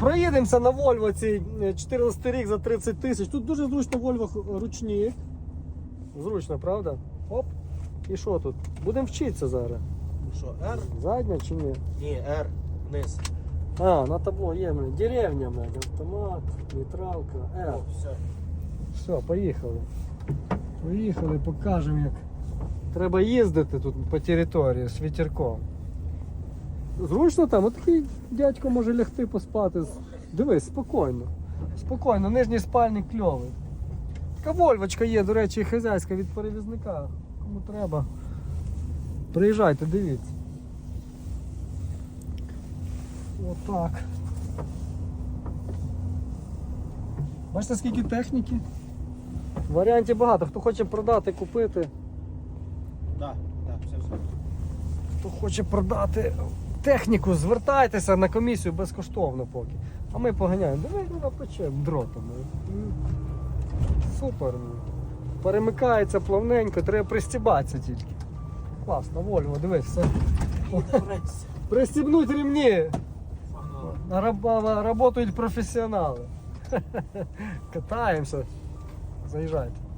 Проїдемося на Volvo цей е, 14 рік за 30 тисяч. Тут дуже зручно Volvo ручні. Зручно, правда? Оп. І що тут? Будемо вчитися зараз. Що, R? Задня чи ні? Ні, R. Вниз. А, на табло є, блін. Деревня, блядь, автомат, нейтралка. Е, О, все. все, поїхали. Поїхали, покажемо, як треба їздити тут по території з вітерком. Зручно там, отакий дядько може лягти поспати. Дивись, спокійно. Спокійно, нижній спальник кльовий. Така вольвочка є, до речі, хазяйська від перевізника. Кому треба. Приїжджайте, дивіться. Отак. Бачите, скільки техніки? Варіантів багато. Хто хоче продати, купити, Так, так, все, все. хто хоче продати техніку, звертайтеся на комісію безкоштовно поки. А ми поганяємо. Давай вона пече дротом. М. Супер. Перемикається плавненько, треба пристібатися тільки. Класно, Вольво, дивись, все. Пристібнуть ремні. Работають професіонали. Катаємося. Заїжджайте.